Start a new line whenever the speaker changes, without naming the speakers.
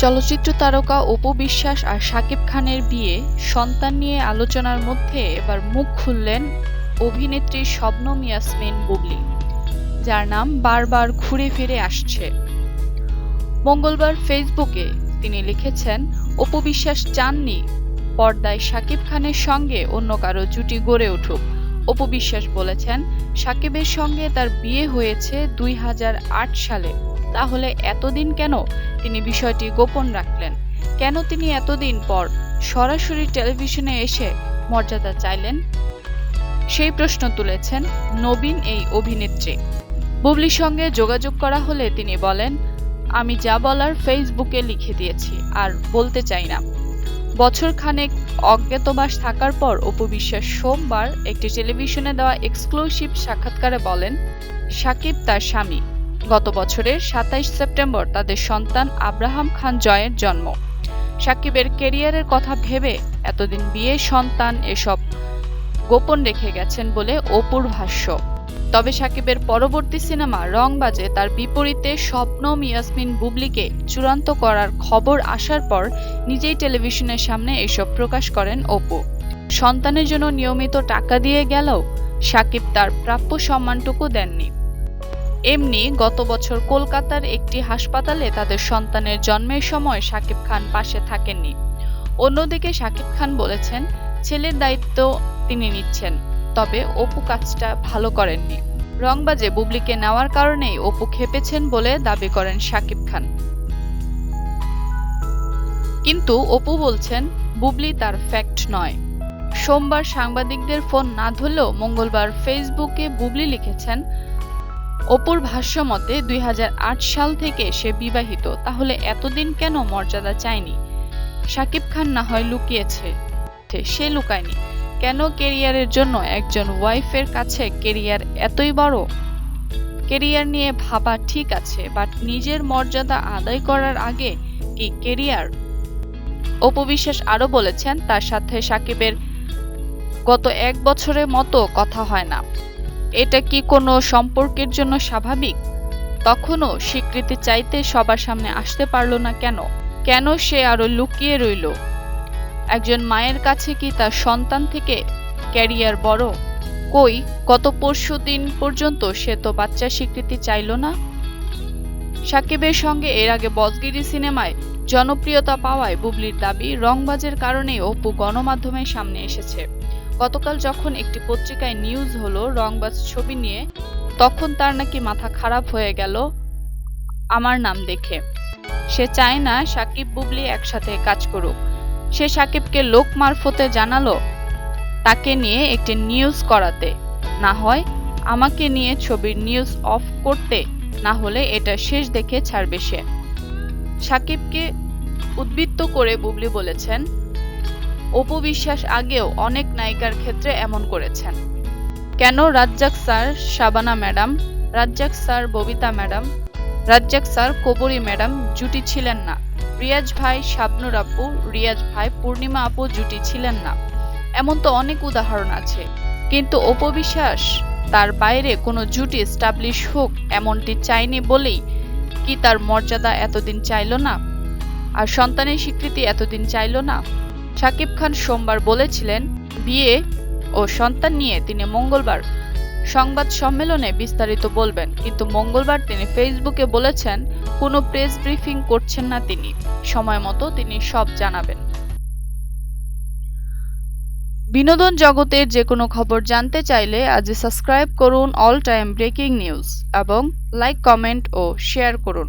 চলচ্চিত্র তারকা অপু বিশ্বাস আর শাকিব খানের বিয়ে, সন্তান নিয়ে আলোচনার মধ্যে এবার মুখ খুললেন অভিনেত্রী শবনম ইয়াসমিন বুবলি, যার নাম বারবার ঘুরে ফিরে আসছে। মঙ্গলবার ফেসবুকে তিনি লিখেছেন, অপু বিশ্বাস চাননি, পর্দায় শাকিব খানের সঙ্গে অন্য কারও জুটি গড়ে উঠুক। অপু বিশ্বাস বলেছেন, সাকিবের সঙ্গে তার বিয়ে হয়েছে দুই হাজার আট সালে। তাহলে এতদিন কেন তিনি বিষয়টি গোপন রাখলেন? কেন তিনি এতদিন পর সরাসরি টেলিভিশনে এসে মর্যাদা চাইলেন? সেই প্রশ্ন তুলেছেন নবীন এই অভিনেত্রী। বুবলির সঙ্গে যোগাযোগ করা হলে তিনি বলেন, আমি যা বলার ফেসবুকে লিখে দিয়েছি, আর বলতে চাই না। বছর খানেক অজ্ঞাতবাস থাকার পর অপু বিশ্বাস সোমবার একটি টেলিভিশনে দেওয়া এক্সক্লুসিভ সাক্ষাৎকারে বলেন, সাকিব তার স্বামী। গত বছরের সাতাইশ সেপ্টেম্বর তাদের সন্তান আব্রাহাম খান জয়ের জন্ম। সাকিবের কেরিয়ারের কথা ভেবে এতদিন বিয়ে, সন্তান এসব গোপন রেখে গেছেন বলে অপুর ভাষ্য। তবে সাকিবের পরবর্তী সিনেমা রংবাজে তার বিপরীতে স্বপ্ন ইয়াসমিন বুবলিকে চূড়ান্ত করার খবর আসার পর নিজেই টেলিভিশনের সামনে এসব প্রকাশ করেন অপু। সন্তানের জন্য নিয়মিত টাকা দিয়ে গেলেও সাকিব তার প্রাপ্য সম্মানটুকু দেননি। এমনি গত বছর কলকাতার একটি হাসপাতালে তাদের সন্তানের জন্মের সময় সাকিব খান পাশে থাকেননি। অন্যদিকে সাকিব খান বলেছেন, ছেলের দায়িত্ব তিনি নিচ্ছেন, তবে অপু কাজটা ভালো করেননি। রংবাজে বুবলিকে নেওয়ার কারণেই অপু খেপেছেন বলে দাবি করেন সাকিব খান। কিন্তু অপু বলছেন, বুবলি তার ফ্যাক্ট নয়। সোমবার সাংবাদিকদের ফোন না ধরলেও মঙ্গলবার ফেসবুকে বুবলি লিখেছেন, অপুর ভাষ্য মতে দুই হাজার আট সাল থেকে সে বিবাহিত, তাহলে এতদিন কেন মর্যাদা চায়নি? সাকিব খান না হয় লুকিয়েছে, সে লুকায়নি। কেন কেরিয়ারের জন্য একজন ওয়াইফের কাছে কেরিয়ার এতই বড়? কেরিয়ার নিয়ে ভাবা ঠিক আছে বাট নিজের মর্যাদা আদায় করার আগে কি কেরিয়ার অপবিশ্বাস আরও বলেছেন, তার সাথে সাকিবের গত এক বছরের মতো কথা হয় না। এটা কি কোনো সম্পর্কের জন্য স্বাভাবিক? তখনও স্বীকৃতি চাইতে সবার সামনে আসতে পারল না কেন? কেন সে আরও লুকিয়ে রইল? একজন মায়ের কাছে কি তার সন্তান থেকে ক্যারিয়ার বড়? কই, গত পরশু দিন পর্যন্ত সে তো বাচ্চার স্বীকৃতি চাইল না? সাকিবের সঙ্গে এর আগে বজগিরি সিনেমায় জনপ্রিয়তা পাওয়ায় বুবলির দাবি, রংবাজের কারণেই অপু গণমাধ্যমের সামনে এসেছে। গতকাল যখন একটি পত্রিকায় নিউজ হলো রংবাজ ছবি নিয়ে, তখন তার নাকি মাথা খারাপ হয়ে গেল আমার নাম দেখে। সে চায় না সাকিব, বুবলি একসাথে কাজ করুক। সে সাকিবকে লোক মারফতে জানালো, তাকে নিয়ে একটি নিউজ করাতে। না হয় আমাকে নিয়ে ছবির নিউজ অফ করতে, না হলে এটা শেষ দেখে ছাড়বে সে। সাকিবকে উদ্বৃত্ত করে বুবলি বলেছেন, অপু বিশ্বাস আগেও অনেক নায়িকার ক্ষেত্রে এমন করেছেন। কেন Razzak sir Shabana madam, Razzak sir Bobita madam, Razzak sir Kabori madam জুটি ছিলেন না, রিয়াজ ভাই শাবনুর আপু, রিয়াজ ভাই পূর্ণিমা আপু জুটি ছিলেন না? এমন তো অনেক উদাহরণ আছে। কিন্তু অপবিশ্বাস তার বাইরে কোনো জুটি এস্টাবলিশ হোক এমনটি চাইনি বলেই কি তার মর্যাদা এতদিন চাইল না? আর সন্তানের স্বীকৃতি এতদিন চাইল না? শাকিব খান সোমবার বলেছিলেন, বিয়ে ও সন্তান নিয়ে তিনি মঙ্গলবার সংবাদ সম্মেলনে বিস্তারিত বলবেন। কিন্তু মঙ্গলবার তিনি ফেসবুকে বলেছেন, কোনো প্রেস ব্রিফিং করছেন না তিনি। সময় মতো তিনি সব জানাবেন। বিনোদন জগতের যে কোনো খবর জানতে চাইলে আজই সাবস্ক্রাইব করুন অল টাইম ব্রেকিং নিউজ এবং লাইক, কমেন্ট ও শেয়ার করুন।